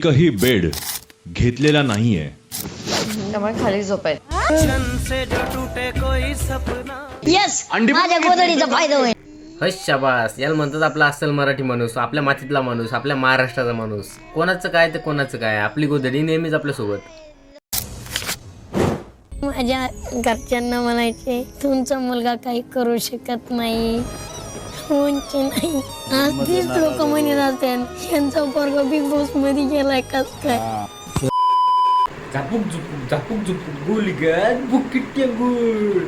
एकही बेड घेतलेला नाहीये. त्यामुळे खाली झोपायचं येस अंडी- माझ्या गोदडीचा फायदा होईल. हश शाबास. याला म्हणतात आपला अस्सल मराठी माणूस आपल्या मातीतला माणूस आपल्या महाराष्ट्राचा माणूस. कोणाचं काय ते कोणाचं काय. आपली गोदडी नेहमीच आपल्यासोबत. माझ्या घरच्यांना म्हणायचे तुमचा मुलगा काही करू शकत नाही. उंची नाही. आज तीच लोक म्हणत असतात यांचा पोरगा बिग बॉसमध्ये गेलाय कस काय? झापूक झुपूक झापूक झुपूक. गुलगत बुकिट गुड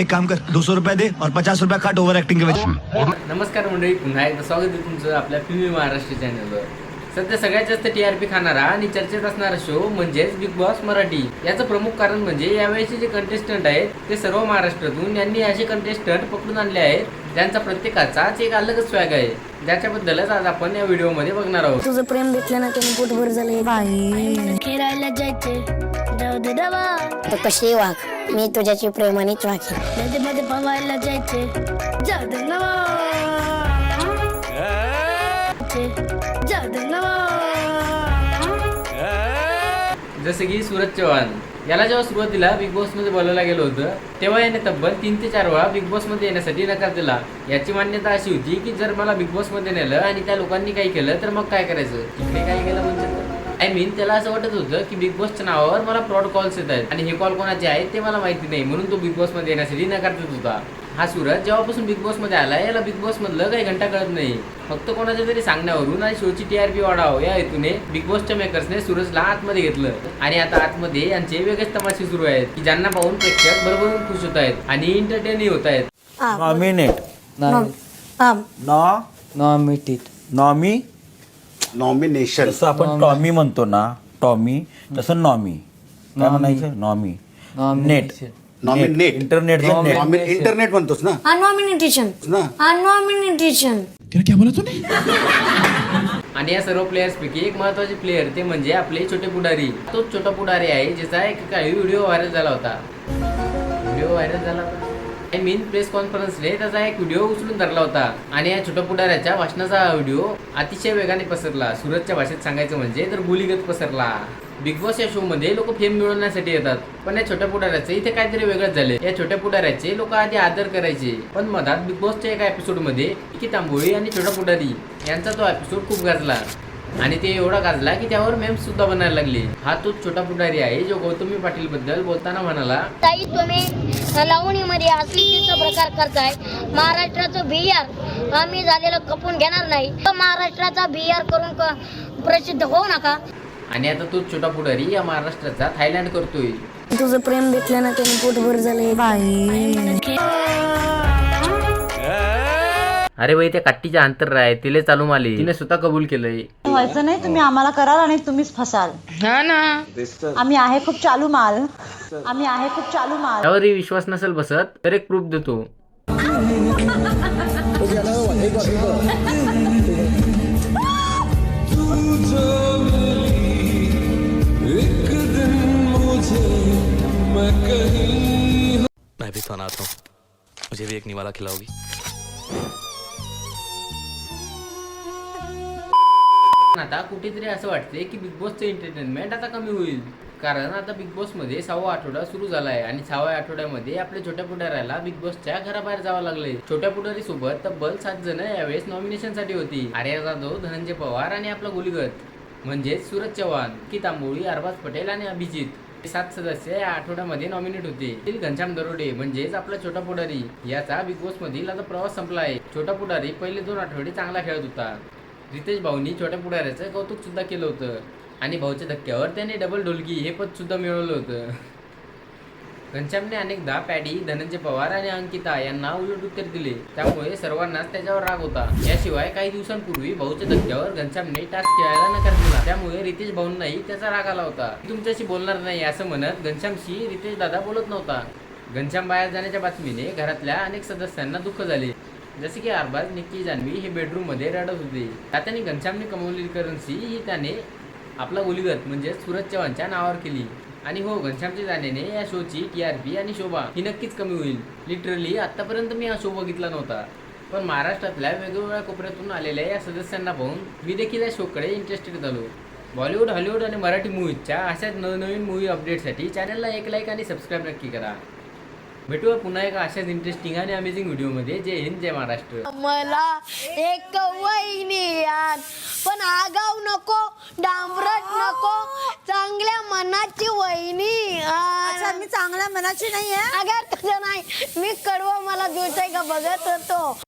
एक काम कर दो सौ रुपया दे और पचास रुपया काट ओवर एक्टिंग के वजह नमस्कार मंडळी पुन्हा एकदा स्वागत आहे तुमचं आपल्या पी महाराष्ट्र चॅनलवर सध्या सगळ्यात जास्त टी आर पी खाणारा आणि चर्चेत असणारा शो म्हणजेच बिग बॉस मराठी. याचं प्रमुख कारण म्हणजे यावेळेचे जे कंटेस्टंट आहेत ते सर्व महाराष्ट्रातून यांनी असे कंटेस्टंट पकडून आणले आहेत ज्यांचा प्रत्येकाचाच एक अलगच स्वॅग आहे. ज्याच्याबद्दलच आज आपण या व्हिडिओमध्ये बघणार आहोत. तुझं प्रेम भेटलं ना त्याने पोटभर झाले खेळायला जायचे जाऊ दे डबा तर कशी वाघ? मी तुझ्याची प्रेमानेच नदीमध्ये पवायला जायचे जाऊ दे जाऊ दे जसं की सूरज चव्हाण याला जेव्हा सुरुवातीला बिग बॉसमध्ये बोलायला गेलं होतं तेव्हा याने तब्बल तीन ते चार वेळा बिग बॉसमध्ये येण्यासाठी नकार दिला. याची मान्यता अशी होती की जर मला बिग बॉसमध्ये नेलं आणि त्या लोकांनी काही केलं तर मग काय करायचं? तिकडे काय केलं म्हणजे आय मीन त्याला असं वाटत होतं की बिग बॉसच्या नावावर मला फ्रॉड कॉल्स येत आहेत आणि हे कॉल कोणाचे आहेत ते मला माहिती नाही म्हणून तो बिग बॉसमध्ये येण्यासाठी नकार देत होता. हा सूरज जेव्हापासून बिग बॉसमध्ये आला याला बिग बॉस मधलं काही घंटा कळत नाही. फक्त कोणाच्या तरी सांगण्यावरून आणि शोची टीआरपी वाढाव या हेतूने बिग बॉसच्या मेकर्सने सूरजला आतमध्ये घेतलं. आणि आता आतमध्ये यांचे वेगळेच तमाशे सुरू आहेत की ज्यांना पाहून प्रेक्षक बरोबर खुश होत आहेत आणि एंटरटेनही होत आहेत. नॉमिनेट नॉ नॉमिटेड नॉमी नॉमिनेशन जसं आपण टॉमी म्हणतो ना टॉमी तसं नॉमी काय म्हणायचं? नॉमी नेट नॉमिनेट इंटरनेटचं नेट इंटरनेट म्हणतोस ना? अनॉमिनेटेशन ना? अनॉमिनेटेशन आणि या सर्व प्लेयर्स पैकी एक महत्त्वाचे प्लेयर ते म्हणजे आपले छोटे पुढारी. तोच छोटा पुढारी आहे ज्याचा एक काही व्हिडिओ व्हायरल झाला होता. व्हिडिओ व्हायरल झाला होता? आय मीन प्रेस कॉन्फरन्सने त्याचा एक व्हिडिओ उचलून धरला होता. आणि या छोट्या पुढाऱ्याच्या भाषणाचा हा व्हिडिओ अतिशय वेगाने पसरला. सुरतच्या भाषेत सांगायचं म्हणजे तर गुलीगत पसरला. बिग बॉस या शो मध्ये लोक फेम मिळवण्यासाठी येतात. पण या छोट्या पुढाऱ्याचं इथे काहीतरी वेगळंच झाले या छोट्या पुढाऱ्याचे लोक आधी आदर करायचे. पण मधात बिग बॉसच्या एका एपिसोडमध्ये की तांबोळी आणि छोटा पुढारी यांचा तो एपिसोड खूप गाजला. आणि ते एवढा गाजला की त्यावर मेम सुद्धा बनायला लागले. हा तोच छोटा पुढारी आहे जो गौतमी पाटील बद्दल बोलताना म्हणाला ताई तुम्ही लावणीमध्ये अश्लीलतेचा प्रकार करताय. महाराष्ट्राचं बिहार आम्ही झालेलं कपून घेणार नाही. तर महाराष्ट्राचा बिहार करून क- प्रसिद्ध होऊ नका. आणि आता तोच छोटा पुढारी या महाराष्ट्राचा थायलंड करतोय. तुझं प्रेम भेटलं ना त्याने पोटभर झाले अरे बाई त्या काट्टीच्या अंतर आहे तिले चालू माली. तिने स्वतः कबूल केलंय. व्हायचं नाही तुम्ही आम्हाला कराल आणि तुम्हीच फसाल. हा ना. आम्ही आहे खूप चालू माल. आम्ही आहे खूप चालू माल. त्यावरही विश्वास नसेल बसत तर एक प्रूफ देतो. भी हूँ। मुझे भी एक निवाला खिलाओगी। आता कुठेतरी असं वाटते की बिग बॉसचं एंटरटेनमेंट आता कमी होईल. कारण आता बिग बॉसमध्ये सहावा आठवडा सुरू झाला आहे आणि सहाव्या आठवड्यामध्ये आपल्या छोट्या पुढाऱ्याला बिग बॉसच्या घराबाहेर जावं लागले छोट्या पुढारी सोबत तब्बल सात जण यावेळेस नॉमिनेशनसाठी होती. आर्या जाधव धनंजय पवार आणि आपला गोलीगत. म्हणजेच सूरज चव्हाण की तांबोळी अरबाज पटेल आणि अभिजित. सात सदस्य या आठवड्यामध्ये नॉमिनेट होते. घनश्याम दरोडे म्हणजेच आपला छोटा पुढारी. याचा बिग बॉस मधील आता प्रवास संपला आहे. छोटा पुढारी पहिले दोन आठवडे चांगला खेळत होता. रितेश भाऊनी छोट्या पुढाऱ्याचं कौतुक सुद्धा केलं होतं. आणि भाऊच्या धक्क्यावर त्याने डबल ढोलकी हे पद सुद्धा मिळवलं होतं. घनश्यामने अनेकदा पॅडी धनंजय पवार आणि अंकिता यांना उलट उत्तर दिले. त्यामुळे सर्वांनाच त्याच्यावर राग होता. याशिवाय काही दिवसांपूर्वी भाऊच्या धक्क्यावर घनश्यामने टास्क खेळायला नकार दिला. त्यामुळे रितेश भाऊंनाही त्याचा राग आला होता. तुमच्याशी बोलणार नाही असं म्हणत घनश्यामशी रितेश दादा बोलत नव्हता. घनश्याम बाहेर जाण्याच्या बातमीने घरातल्या अनेक सदस्यांना दुःख झाले. जसे की अरबाज निक्की जान्हवी हे बेडरूममध्ये रडत होते. त्याने घनश्यामने कमवलेली करन्सी ही त्याने आपला गुलीगत म्हणजे सूरज चव्हाणच्या नावावर केली. आणि हो घनश्यामच्या जाण्याने या शोची टी आर पी आणि शोभा ही नक्कीच कमी होईल. लिटरली आतापर्यंत मी हा शो बघितला नव्हता. पण महाराष्ट्रातल्या वेगवेगळ्या कोपऱ्यातून आलेल्या या सदस्यांना पाहून मी देखील या शोकडे इंटरेस्टेड झालो. बॉलिवूड हॉलिवूड आणि मराठी मूवीजच्या अशाच नवनवीन मूवी अपडेटसाठी चॅनलला एक लाईक आणि सबस्क्राईब नक्की करा. भेटूया पुन्हा एका अशाच इंटरेस्टिंग आणि अमेझिंग व्हिडिओमध्ये जय हिंद जय महाराष्ट्र. मला एक वहिनी पण आगाव नको. मनाची वहिनी. आण. मी चांगल्या मनाची नाही आहे अगं तसं नाही. मी कडवं मला दिवसाय का बघत होतो.